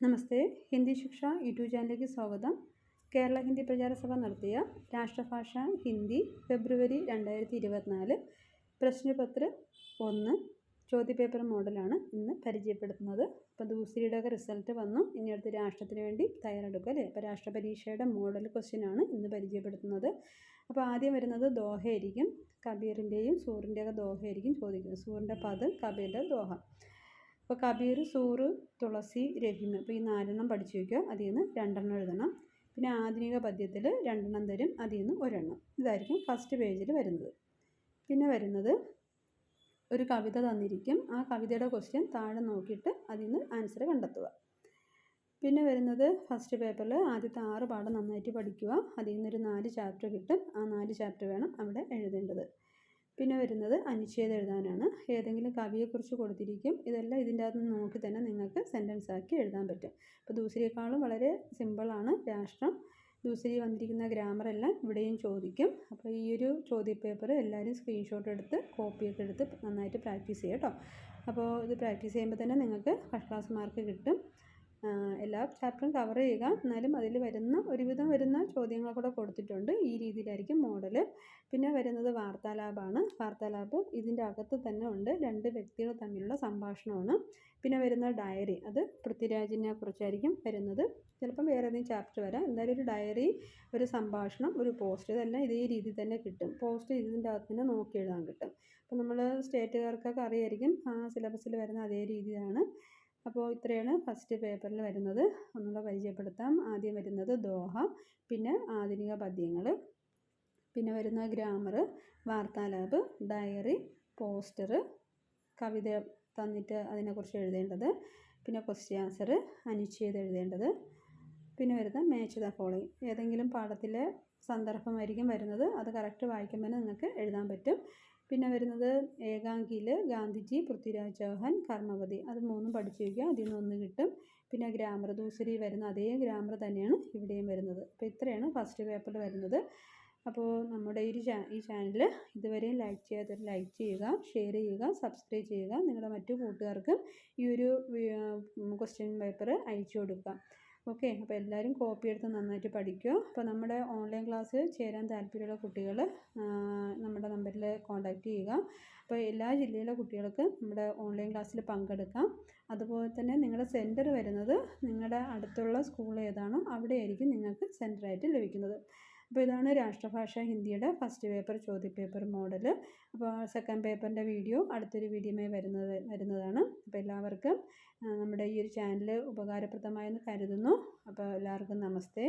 നമസ്തേ. ഹിന്ദി ശിക്ഷ യൂട്യൂബ് ചാനലിലേക്ക് സ്വാഗതം. കേരള ഹിന്ദി പ്രചാര സഭ നടത്തിയ രാഷ്ട്രഭാഷ ഹിന്ദി ഫെബ്രുവരി രണ്ടായിരത്തി ഇരുപത്തിനാല് പ്രശ്നപത്ര ഒന്ന് ചോദ്യപേപ്പർ മോഡലാണ് ഇന്ന് പരിചയപ്പെടുത്തുന്നത്. അപ്പോൾ ദൂസരിയുടെ ഒക്കെ റിസൾട്ട് വന്നു. ഇനി അടുത്ത് രാഷ്ട്രത്തിന് വേണ്ടി തയ്യാറെടുക്കുക അല്ലേ? അപ്പോൾ രാഷ്ട്രപരീക്ഷയുടെ മോഡൽ ക്വസ്റ്റ്യനാണ് ഇന്ന് പരിചയപ്പെടുത്തുന്നത്. അപ്പോൾ ആദ്യം വരുന്നത് ദോഹയായിരിക്കും. കബീറിന്റെയും സൂറിന്റെയൊക്കെ ദോഹയായിരിക്കും ചോദിക്കുന്നത്. സൂറിന്റെ പദം കബീറിന്റെ ദോഹ. അപ്പോൾ കബീർ സൂറ് തുളസി രഹിമ. അപ്പോൾ ഈ നാലെണ്ണം പഠിച്ചു വയ്ക്കുക അതിൽ നിന്ന് രണ്ടെണ്ണം എഴുതണം. പിന്നെ ആധുനിക പദ്യത്തിൽ രണ്ടെണ്ണം തരും. അതിൽ നിന്ന് ഒരെണ്ണം. ഇതായിരിക്കും ഫസ്റ്റ് പേജിൽ വരുന്നത്. പിന്നെ വരുന്നത് ഒരു കവിത തന്നിരിക്കും. ആ കവിതയുടെ ക്വസ്റ്റ്യൻ താഴെ നോക്കിയിട്ട് അതിൽ നിന്ന് ആൻസർ കണ്ടെത്തുക. പിന്നെ വരുന്നത് ഫസ്റ്റ് പേപ്പറിൽ ആദ്യത്തെ ആറ് പാഠം നന്നായിട്ട് പഠിക്കുക. അതിൽ നിന്നൊരു നാല് ചാപ്റ്റർ കിട്ടും. ആ നാല് ചാപ്റ്റർ വേണം അവിടെ എഴുതേണ്ടത്. പിന്നെ വരുന്നത് അനുച്ഛേദം എഴുതാനാണ്. ഏതെങ്കിലും കവിയെക്കുറിച്ച് കൊടുത്തിരിക്കും. ഇതെല്ലാം ഇതിന്റെ അകത്ത് നിന്ന് നോക്കി തന്നെ നിങ്ങൾക്ക് സെന്റൻസ് ആക്കി എഴുതാൻ പറ്റും. അപ്പോൾ ദൂസരിയേക്കാളും വളരെ സിമ്പിളാണ് രാഷ്ട്രം. ദൂസരി വന്നിരിക്കുന്ന ഗ്രാമർ എല്ലാം ഇവിടെയും ചോദിക്കും. അപ്പോൾ ഈ ഒരു ചോദ്യപേപ്പർ എല്ലാവരും സ്ക്രീൻഷോട്ട് എടുത്ത് കോപ്പിയൊക്കെ എടുത്ത് നന്നായിട്ട് പ്രാക്ടീസ് ചെയ്യാം കേട്ടോ. അപ്പോൾ ഇത് പ്രാക്ടീസ് ചെയ്യുമ്പോൾ തന്നെ നിങ്ങൾക്ക് ഫസ്റ്റ് ക്ലാസ് മാർക്ക് കിട്ടും. എല്ലാ ചാപ്റ്ററും കവർ ചെയ്യുക. എന്നാലും അതിൽ വരുന്ന ഒരുവിധം വരുന്ന ചോദ്യങ്ങൾ കൂടെ കൊടുത്തിട്ടുണ്ട്. ഈ രീതിയിലായിരിക്കും മോഡൽ പിന്നെ വരുന്നത് വാർത്താലാപാണ് വാർത്താലാപ് ഇതിന്റെ അകത്ത് തന്നെ ഉണ്ട്. രണ്ട് വ്യക്തികൾ തമ്മിലുള്ള സംഭാഷണമാണ്. പിന്നെ വരുന്ന ഡയറി അത് പൃഥ്വിരാജിനെ കുറിച്ചായിരിക്കും വരുന്നത്. ചിലപ്പം വേറെ ഏതെങ്കിലും ചാപ്റ്റർ വരാം. എന്തായാലും ഒരു ഡയറി ഒരു സംഭാഷണം ഒരു പോസ്റ്റ് ഇതെല്ലാം ഇതേ രീതിയിൽ തന്നെ കിട്ടും. പോസ്റ്റ് ഇതിന്റെ അകത്ത് തന്നെ നോക്കി എഴുതാൻ കിട്ടും. അപ്പോൾ നമ്മൾ സ്റ്റേറ്റുകാർക്കൊക്കെ അറിയായിരിക്കും ആ സിലബസിൽ വരുന്ന അതേ രീതിയാണ് അപ്പോൾ ഇത്രയാണ് ഫസ്റ്റ് പേപ്പറിൽ വരുന്നത്. ഒന്നുകൂടെ പരിചയപ്പെടുത്താം. ആദ്യം വരുന്നത് ദോഹ പിന്നെ ആധുനിക പദ്യങ്ങൾ പിന്നെ വരുന്ന ഗ്രാമർ വാർത്താലാബ് ഡയറി പോസ്റ്റർ കവിത തന്നിട്ട് അതിനെക്കുറിച്ച് എഴുതേണ്ടത് പിന്നെ ക്വസ്റ്റ്യൻ ആൻസർ അനുച്ഛേദം എഴുതേണ്ടത് പിന്നെ വരുന്ന മാച്ച് ദ ഫോളോയിങ്. ഏതെങ്കിലും പാഠത്തിലെ സന്ദർഭമായിരിക്കും വരുന്നത്. അത് കറക്റ്റ് വായിക്കുമ്പോൾ നിങ്ങൾക്ക് എഴുതാൻ പറ്റും. പിന്നെ വരുന്നത് ഏകാംഗിയിൽ ഗാന്ധിജി പൃഥ്വിരാജ് ചൗഹാൻ കർമ്മവതി. അത് മൂന്നും പഠിച്ചു വയ്ക്കുക. അതിൽ നിന്ന് ഒന്ന് കിട്ടും. പിന്നെ ഗ്രാമർ ദൂസരി വരുന്ന അതേ ഗ്രാമർ തന്നെയാണ് ഇവിടെയും വരുന്നത്. അപ്പോൾ ഇത്രയാണ് ഫസ്റ്റ് പേപ്പറിൽ വരുന്നത്. അപ്പോൾ നമ്മുടെ ഈ ചാ ഈ ചാനൽ ഇതുവരെയും ലൈക്ക് ചെയ്യാത്തവർ ലൈക്ക് ചെയ്യുക ഷെയർ ചെയ്യുക സബ്സ്ക്രൈബ് ചെയ്യുക. നിങ്ങളുടെ മറ്റു കൂട്ടുകാർക്കും ഈ ഒരു ക്വസ്റ്റ്യൻ പേപ്പർ അയച്ചു കൊടുക്കുക. ഓക്കെ അപ്പോൾ എല്ലാവരും കോപ്പി എടുത്ത് നന്നായിട്ട് പഠിക്കുക അപ്പോൾ നമ്മുടെ ഓൺലൈൻ ക്ലാസ് ചേരാൻ താല്പര്യമുള്ള കുട്ടികൾ നമ്മുടെ നമ്പറിൽ കോൺടാക്റ്റ് ചെയ്യുക. അപ്പോൾ എല്ലാ ജില്ലയിലെ കുട്ടികൾക്ക് നമ്മുടെ ഓൺലൈൻ ക്ലാസ്സിൽ പങ്കെടുക്കാം. അതുപോലെ തന്നെ നിങ്ങളുടെ സെന്റർ വരുന്നത് നിങ്ങളുടെ അടുത്തുള്ള സ്കൂൾ ഏതാണോ. അവിടെയായിരിക്കും നിങ്ങൾക്ക് സെന്ററായിട്ട് ലഭിക്കുന്നത്. അപ്പോൾ ഇതാണ് രാഷ്ട്രഭാഷ ഹിന്ദിയുടെ ഫസ്റ്റ് പേപ്പർ ചോദ്യപേപ്പർ മോഡൽ അപ്പോൾ സെക്കൻഡ് പേപ്പറിന്റെ വീഡിയോ അടുത്തൊരു വീഡിയോമായി വരുന്നത് വരുന്നതാണ്. അപ്പോൾ എല്ലാവർക്കും നമ്മുടെ ഈ ഒരു ചാനൽ ഉപകാരപ്രദമായെന്ന് കരുതുന്നു. അപ്പോൾ എല്ലാവർക്കും നമസ്തേ.